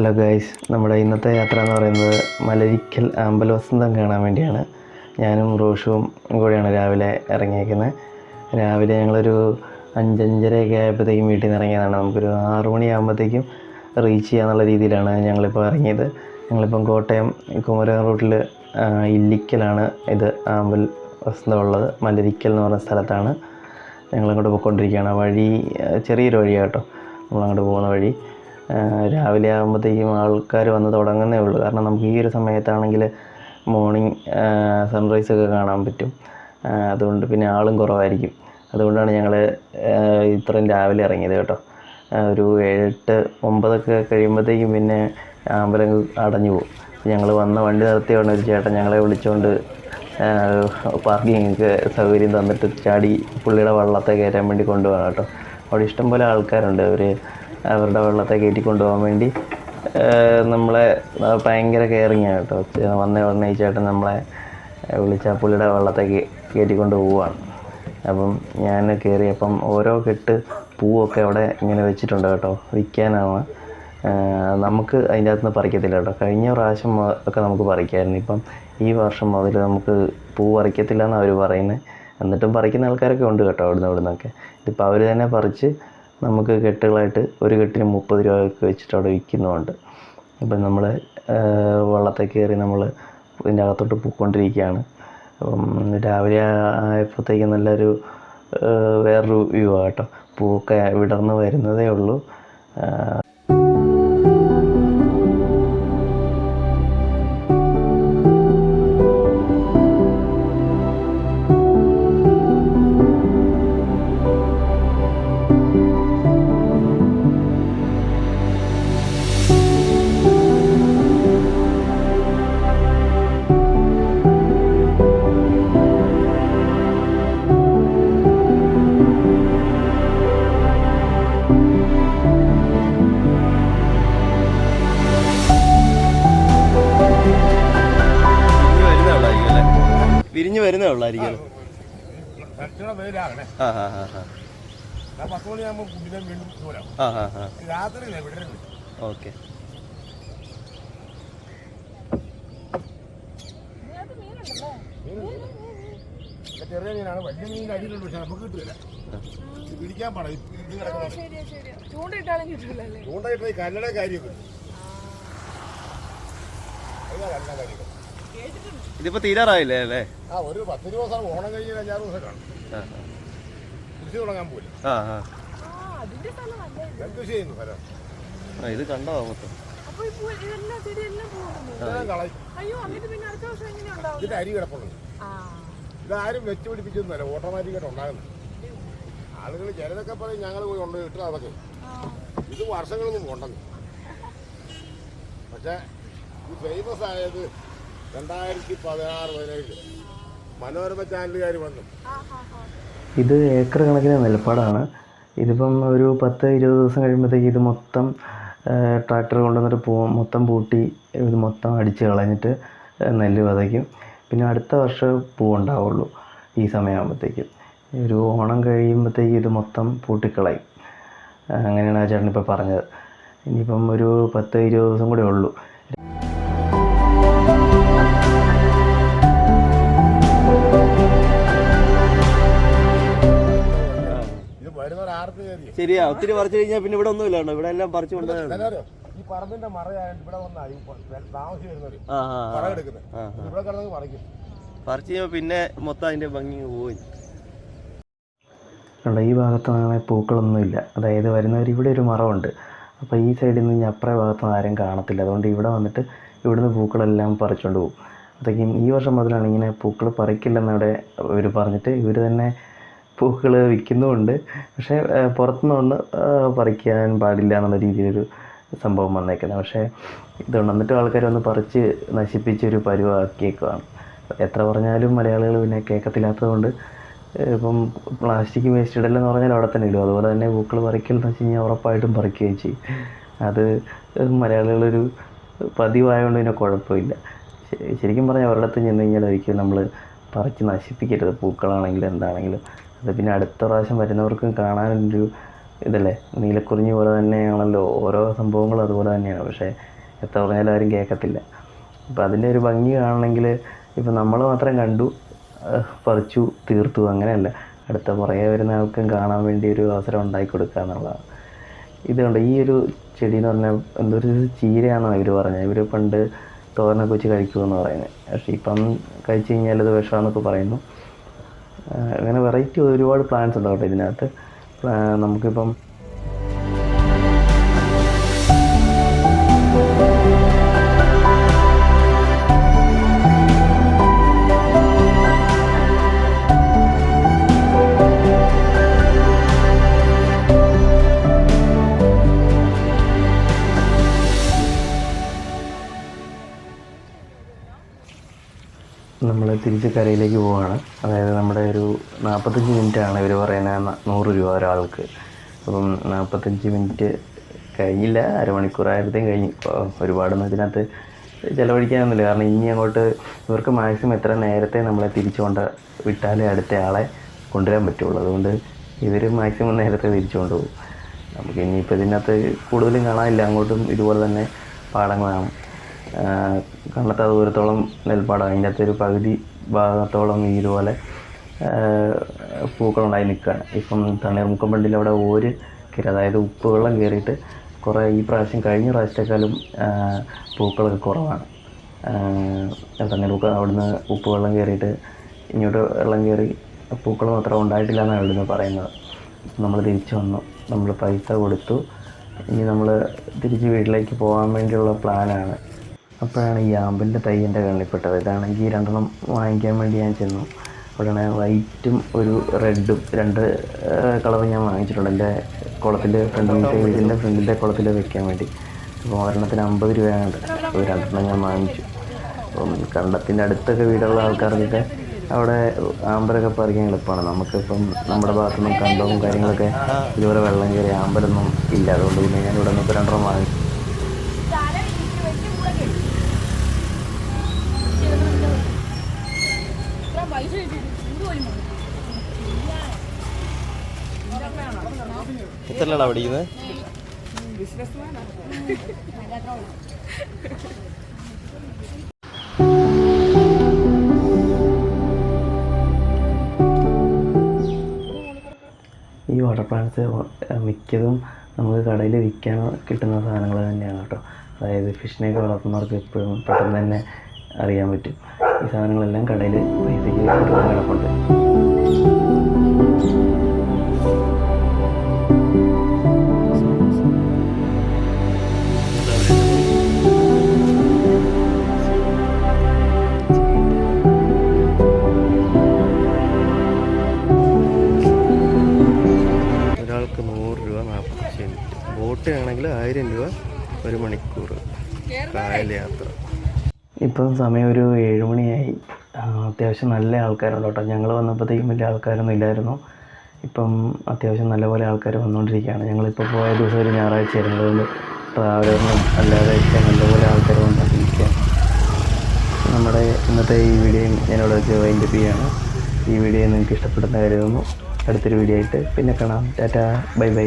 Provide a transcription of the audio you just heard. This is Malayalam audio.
ഹലോ ഗൈസ് നമ്മുടെ ഇന്നത്തെ യാത്ര എന്ന് പറയുന്നത് മലരിക്കൽ അമ്പലവസന്തം കാണാൻ വേണ്ടിയാണ്. ഞാനും റോഷുവും കൂടെയാണ് രാവിലെ ഇറങ്ങിയേക്കുന്നത്. രാവിലെ ഞങ്ങളൊരു അഞ്ചഞ്ചരയൊക്കെ ആയപ്പോഴത്തേക്കും വീട്ടിൽ നിന്ന് ഇറങ്ങിയതാണ്. നമുക്കൊരു ആറു മണിയാകുമ്പോഴത്തേക്കും റീച്ച് ചെയ്യാന്നുള്ള രീതിയിലാണ് ഞങ്ങളിപ്പോൾ ഇറങ്ങിയത്. ഞങ്ങളിപ്പം കോട്ടയം കുമരകം റൂട്ടിൽ ഇല്ലിക്കലാണ് ഇത് ആമ്പൽ വസന്തം ഉള്ളത് മലരിക്കൽ എന്ന് പറഞ്ഞ സ്ഥലത്താണ് ഞങ്ങളങ്ങോട്ട് പോയിക്കൊണ്ടിരിക്കുകയാണ്. വഴി ചെറിയൊരു വഴിയാട്ടോ നമ്മളങ്ങോട്ട് പോകുന്ന വഴി. രാവിലെ ആകുമ്പോഴത്തേക്കും ആൾക്കാർ വന്ന് തുടങ്ങുന്നേ ഉള്ളൂ. കാരണം നമുക്ക് ഈ ഒരു സമയത്താണെങ്കിൽ മോർണിംഗ് സൺറൈസ് ഒക്കെ കാണാൻ പറ്റും. അതുകൊണ്ട് പിന്നെ ആളും കുറവായിരിക്കും. അതുകൊണ്ടാണ് ഞങ്ങൾ ഇത്രയും രാവിലെ ഇറങ്ങിയത് കേട്ടോ. ഒരു ഏഴെട്ട് ഒമ്പതൊക്കെ കഴിയുമ്പോഴത്തേക്കും പിന്നെ അമ്പലം അടഞ്ഞു പോകും. ഞങ്ങൾ വന്ന വണ്ടി നിർത്തിയ ഉടനെ ഒരു ചേട്ടൻ ഞങ്ങളെ വിളിച്ചുകൊണ്ട് പാർക്കിങ്ങൊക്കെ സൗകര്യം തന്നിട്ട് ചാടി പുള്ളിയുടെ വള്ളത്തെ കയറ്റാൻ വേണ്ടി കൊണ്ടുപോകണം കേട്ടോ. അവിടെ ഇഷ്ടംപോലെ ആൾക്കാരുണ്ട്. അവർ അവരുടെ വെള്ളത്തെ കയറ്റി കൊണ്ടുപോകാൻ വേണ്ടി നമ്മളെ ഭയങ്കര കെയറിങ് കേട്ടോ. ചെ- വന്ന ഉടനെ ചേട്ടൻ നമ്മളെ വിളിച്ചാൽ പുള്ളിയുടെ വെള്ളത്തെ കയറ്റിക്കൊണ്ട് പോവുകയാണ് അപ്പം ഞാൻ കയറിയപ്പം ഓരോ കെട്ട് പൂവൊക്കെ അവിടെ ഇങ്ങനെ വെച്ചിട്ടുണ്ട് കേട്ടോ വിൽക്കാനാണ്. നമുക്ക് അതിന്റെ അകത്തുനിന്ന് പറിക്കത്തില്ല കേട്ടോ. കഴിഞ്ഞ പ്രാവശ്യം ഒക്കെ നമുക്ക് പറിക്കായിരുന്നു. ഇപ്പം ഈ വർഷം മുതൽ നമുക്ക് പൂ പറിക്കത്തില്ല എന്നാണ് അവർ പറയുന്നത് എന്നിട്ടും പറിക്കുന്ന ആൾക്കാരൊക്കെ ഉണ്ട് കേട്ടോ അവിടുന്ന് ഇവിടുന്നൊക്കെ. ഇതിപ്പോൾ അവർ തന്നെ പറിച്ച് നമുക്ക് കെട്ടുകളായിട്ട് ഒരു കെട്ടിന് മുപ്പത് രൂപയൊക്കെ വെച്ചിട്ട് അവിടെ വിൽക്കുന്നുമുണ്ട് അപ്പം നമ്മൾ വള്ളത്തിൽ കയറി നമ്മൾ ഇതിന്റെ അകത്തോട്ട് പോയിക്കൊണ്ടിരിക്കുകയാണ്. അപ്പം രാവിലെ ആയപ്പോഴത്തേക്കും നല്ലൊരു വേറൊരു വ്യൂ ആട്ടോ. പൂക്കെ വിടർന്ന് വരുന്നതേ ഉള്ളൂ. ആ, വിരിഞ്ഞു വരുന്നേ ഉള്ളായിരിക്കും ആ ആ ഓക്കെ. ചെറിയ മീനാണ്. വലിയ മീനിന്റെ അടിയിലുണ്ട് പക്ഷെ നമുക്ക് കിട്ടില്ല പിടിക്കാൻ പാടാം. കല്ലട കാര്യമൊക്കെ. ഇതിപ്പോൾ തീരാറായില്ലേ അല്ലേ? ആ ഒരു പത്ത് ദിവസം ഓണം കഴിഞ്ഞ് അഞ്ചാറ് ദിവസം കാണും. കൃഷി തുടങ്ങാൻ പോലും. ആ ആ. ഇത്? നെൽകൃഷി ചെയ്യുന്നു സ്ഥലം. ആ ഇത് കണ്ടോ മൊത്തം? അപ്പൊ ഇതെല്ലാം ചെടി എല്ലാം പോകുന്നു ഇതെല്ലാം അയ്യോ എന്നിട്ട് പിന്നെ അടുത്ത വർഷം എങ്ങനെ ഉണ്ടാവും ഇതിന്റെ അരി കിടപ്പുണ്ട്. ആ. ഇതാരും വെച്ച് പിടിപ്പിച്ചൊന്നുമല്ല ഓട്ടോമാറ്റിക്കായിട്ട് ഉണ്ടാകുന്നത്. ആളുകൾ ചിലതൊക്കെ പറയും ഞങ്ങൾ പോയി കൊണ്ടുപോയി ഇട്ടു അതൊക്കെ ആ. ഇത് വർഷങ്ങളൊന്നും കൊണ്ടെന്ന്. പക്ഷെ ഇത് ഫേമസ് ആയത് രണ്ടായിരത്തി പതിനാറ് പതിനേഴ് മനോരമ ചാനലുകാർ വന്നു. ഇത് ഏക്കർ കണക്കിന് നെൽപ്പാടാണ് ഇതിപ്പം ഒരു പത്ത് ഇരുപത് ദിവസം കഴിയുമ്പോഴത്തേക്ക് ഇത് മൊത്തം ട്രാക്ടർ കൊണ്ടുവന്നിട്ട് പൂ മൊത്തം പൂട്ടി ഇത് മൊത്തം അടിച്ച് കളഞ്ഞിട്ട് നെല്ല് വിതയ്ക്കും. പിന്നെ അടുത്ത വർഷം പൂ ഉണ്ടാവുള്ളൂ ഈ സമയമാകുമ്പോഴത്തേക്കും ഒരു ഓണം കഴിയുമ്പോഴത്തേക്ക് ഇത് മൊത്തം പൂട്ടിക്കളയും. അങ്ങനെയാണ് ആ ചേട്ടൻ ഇപ്പോൾ പറഞ്ഞത്. ഇനിയിപ്പം ഒരു പത്ത് ഇരുപത് ദിവസം കൂടെ ഉള്ളൂ. ശരിയാ ഒത്തിരി പറിച്ചു കഴിഞ്ഞാൽ പിന്നെ ഇവിടെ ഒന്നും ഇല്ലാണ്ടോ ഇവിടെ എല്ലാം പറിച്ചു കൊണ്ടുപോയാണ് ഈ പറമ്പിന്റെ മറയായിട്ട് ഇവിടെ വന്നായി താമസിച്ച് വരുന്നവര് ഇവിടെ കിടന്ന് പറിക്കും. പറിച്ച് പിന്നെ മൊത്തം അതിന്റെ ഭംഗി പോയി കണ്ടോ ഈ ഭാഗത്താണ് പൂക്കളൊന്നുമില്ല അതായത് വരുന്നവർ ഇവിടെ ഒരു മറമുണ്ട് അപ്പോൾ ഈ സൈഡിൽ നിന്ന് ഇനി അപ്പുറേ ഭാഗത്തൊന്നും ആരും കാണത്തില്ല. അതുകൊണ്ട് ഇവിടെ വന്നിട്ട് ഇവിടുന്ന് പൂക്കളെല്ലാം പറിച്ചുകൊണ്ട് പോകും. അതൊക്കെയും ഈ വർഷം മുതലാണ് ഇങ്ങനെ പൂക്കൾ പറിക്കില്ലെന്നവിടെ ഇവർ പറഞ്ഞിട്ട് ഇവർ തന്നെ പൂക്കൾ വിൽക്കുന്നുമുണ്ട്. പക്ഷേ പുറത്തുനിന്ന് പറിക്കാൻ പാടില്ല എന്നുള്ള രീതിയിലൊരു സംഭവം വന്നേക്കുന്നത്. പക്ഷേ ഇത് വന്നിട്ട് ആൾക്കാർ വന്ന് പറിച്ച് നശിപ്പിച്ചൊരു പരുവാക്കിയേക്കുവാണ്. എത്ര പറഞ്ഞാലും മലയാളികൾ പിന്നെ കേൾക്കത്തില്ലാത്തതുകൊണ്ട് ഇപ്പം പ്ലാസ്റ്റിക് വേസ്റ്റ് ഇടലെന്ന് പറഞ്ഞാൽ അവിടെ തന്നെ ഇടും. അതുപോലെ തന്നെ പൂക്കൾ പറിക്കലെന്ന് വെച്ച് കഴിഞ്ഞാൽ ഉറപ്പായിട്ടും പറിക്കുകയും ചെയ്യും. അത് മലയാളികളൊരു പതിവായതുകൊണ്ട് പിന്നെ കുഴപ്പമില്ല. ശരിക്കും പറഞ്ഞാൽ അവരുടെ അടുത്ത് ചെന്ന് കഴിഞ്ഞാൽ ഒരിക്കലും നമ്മൾ പറിച്ച് നശിപ്പിക്കരുത്. പൂക്കളാണെങ്കിലും എന്താണെങ്കിലും അത് പിന്നെ അടുത്ത പ്രാവശ്യം വരുന്നവർക്കും കാണാനൊരു ഇതല്ലേ? നീലക്കുറിഞ്ഞി പോലെ തന്നെയാണല്ലോ ഓരോ സംഭവങ്ങളും അതുപോലെ തന്നെയാണ്. പക്ഷേ എത്ര പറഞ്ഞാലും ആരും കേൾക്കത്തില്ല. അപ്പോൾ അതിന്റെ ഒരു ഭംഗി കാണണമെങ്കിൽ ഇപ്പം നമ്മൾ മാത്രം കണ്ടു പറിച്ചു തീർത്തു അങ്ങനെയല്ല. അടുത്ത പുറകെ വരുന്ന ആൾക്കും കാണാൻ വേണ്ടി ഒരു അവസരം ഉണ്ടാക്കി കൊടുക്കുക എന്നുള്ളതാണ് ഇതുകൊണ്ട് ഈ ഒരു ചെടി എന്ന് പറഞ്ഞാൽ എന്തൊരു ചീരയാണെന്നാണ് ഇവർ പറഞ്ഞത്. ഇവർ പണ്ട് തോരനൊക്കെ വെച്ച് കഴിക്കുമെന്ന് പറയുന്നത്. പക്ഷേ ഇപ്പം കഴിച്ച് കഴിഞ്ഞാൽ അത് വിഷമാണെന്നൊക്കെ പറയുന്നു. അങ്ങനെ വെറൈറ്റി ഒരുപാട് പ്ലാൻസ് ഉണ്ട് കേട്ടോ ഇതിനകത്ത്. നമുക്കിപ്പം തിരിച്ച് കരയിലേക്ക് പോവുകയാണ് അതായത് നമ്മുടെ ഒരു നാൽപ്പത്തഞ്ച് മിനിറ്റാണ് ഇവർ പറയുന്നത് നൂറ് രൂപ ഒരാൾക്ക്. അപ്പം നാൽപ്പത്തഞ്ച് മിനിറ്റ് കഴിഞ്ഞില്ല അരമണിക്കൂറായപ്പോഴത്തേക്കും കഴിഞ്ഞു. ഒരുപാടൊന്നും ഇതിനകത്ത് ചിലവഴിക്കാനൊന്നുമില്ല. കാരണം ഇനി അങ്ങോട്ട് ഇവർക്ക് മാക്സിമം എത്ര നേരത്തെ നമ്മളെ തിരിച്ചു കൊണ്ട് വിട്ടാലേ അടുത്ത ആളെ കൊണ്ടുവരാൻ പറ്റുള്ളൂ. അതുകൊണ്ട് ഇവർ മാക്സിമം നേരത്തെ തിരിച്ചു കൊണ്ടുപോകും. നമുക്ക് ഇനിയിപ്പോൾ ഇതിനകത്ത് കൂടുതലും കാണാനില്ല. അങ്ങോട്ടും ഇതുപോലെ തന്നെ പാടങ്ങളാണ്. കണ്ണത്ത ദൂരത്തോളം നെൽപ്പാടം അതിന്റെ അകത്തൊരു പകുതി ഭാഗത്തോളം ഇതുപോലെ പൂക്കളുണ്ടായി നിൽക്കുകയാണ്. ഇപ്പം തണ്ണീർമുക്കം ബണ്ടിൽ അവിടെ ഒരു കയറി അതായത് ഉപ്പ് വെള്ളം കയറിയിട്ട് കുറേ ഈ പ്രാവശ്യം കഴിഞ്ഞ പ്രാവശ്യത്തെക്കാളും പൂക്കളൊക്കെ കുറവാണ്. തണ്ണീർമുക്കം അവിടുന്ന് ഉപ്പ് വെള്ളം കയറിയിട്ട് ഇങ്ങോട്ട് വെള്ളം കയറി പൂക്കൾ മാത്രം ഉണ്ടായിട്ടില്ല എന്നാണ് ഇവിടുന്ന് പറയുന്നത്. നമ്മൾ തിരിച്ചു വന്നു. നമ്മൾ പൈസ കൊടുത്തു. ഇനി നമ്മൾ തിരിച്ച് വീട്ടിലേക്ക് പോകാൻ വേണ്ടിയുള്ള പ്ലാനാണ് അപ്പോഴാണ് ഈ ആമ്പലിന്റെ തൈ എന്റെ കണ്ണിൽപ്പെട്ടത്. ഇതാണെങ്കിൽ രണ്ടെണ്ണം വാങ്ങിക്കാൻ വേണ്ടി ഞാൻ ചെന്നു. അവിടെയാണ് വൈറ്റും ഒരു റെഡും രണ്ട് കളർ ഞാൻ വാങ്ങിച്ചിട്ടുണ്ട്. എന്റെ കുളത്തിൽ ഫ്രണ്ടിന്റെ വീടിന്റെ ഫ്രണ്ടിന്റെ കുളത്തിൽ വെക്കാൻ വേണ്ടി. അപ്പോൾ ഒരെണ്ണത്തിന് അമ്പത് രൂപയാണ്. അപ്പോൾ രണ്ടെണ്ണം ഞാൻ വാങ്ങിച്ചു. അപ്പം കണ്ടത്തിന്റെ അടുത്തൊക്കെ വീടുള്ള ആൾക്കാർക്കൊക്കെ അവിടെ ആമ്പലൊക്കെ പറിക്കാൻ എളുപ്പമാണ്. നമുക്കിപ്പം നമ്മുടെ ഭാഗത്തുനിന്നും കണ്ടവും കാര്യങ്ങളൊക്കെ ഇതുപോലെ വെള്ളം കയറി ആമ്പലൊന്നും ഇല്ല. അതുകൊണ്ട് പിന്നെ ഞാൻ ഇവിടെ നിന്നൊക്കെ രണ്ടെണ്ണം വാങ്ങിച്ചു എത്രയാണ് പഠിക്കുന്നത്? ഈ വാട്ടർ പ്ലാന്റ്സ് മിക്കതും നമുക്ക് കടയിൽ വിൽക്കാൻ കിട്ടുന്ന സാധനങ്ങൾ തന്നെയാണ് കേട്ടോ. അതായത് ഫിഷിനെയൊക്കെ വളർത്തുന്നവർക്ക് എപ്പോഴും പെട്ടെന്ന് തന്നെ അറിയാൻ പറ്റും. ഈ സാധനങ്ങളെല്ലാം കടയിൽ പൈസയ്ക്ക് കിടപ്പുണ്ട് രൂപ ആയിരം രൂപ ഒരു മണിക്കൂർ കായൽ യാത്ര. ഇപ്പം സമയം ഒരു ഏഴ് മണിയായി. അത്യാവശ്യം നല്ല ആൾക്കാരുണ്ട് കേട്ടോ. ഞങ്ങൾ വന്നപ്പോഴത്തേക്കും വലിയ ആൾക്കാരൊന്നും ഇല്ലായിരുന്നു. ഇപ്പം അത്യാവശ്യം നല്ലപോലെ ആൾക്കാർ വന്നുകൊണ്ടിരിക്കുകയാണ് ഞങ്ങളിപ്പോൾ പോയ ദിവസം ഒരു ഞായറാഴ്ച ആയിരുന്നു. അതുകൊണ്ട് ട്രാവലറിനും അല്ലാതെ ഒക്കെ നല്ലപോലെ ആൾക്കാർ വന്നുകൊണ്ടിരിക്കുകയാണ് നമ്മുടെ ഇന്നത്തെ ഈ വീഡിയോയും ഞാനിവിടെ വെച്ച് വൈൻഡപ്പ് ചെയ്യാണ്. ഈ വീഡിയോ നിങ്ങൾക്ക് ഇഷ്ടപ്പെടുന്ന കരുതുന്നു അടുത്തൊരു വീഡിയോ ആയിട്ട് പിന്നെ കാണാം. ടാറ്റാ. Bye bye.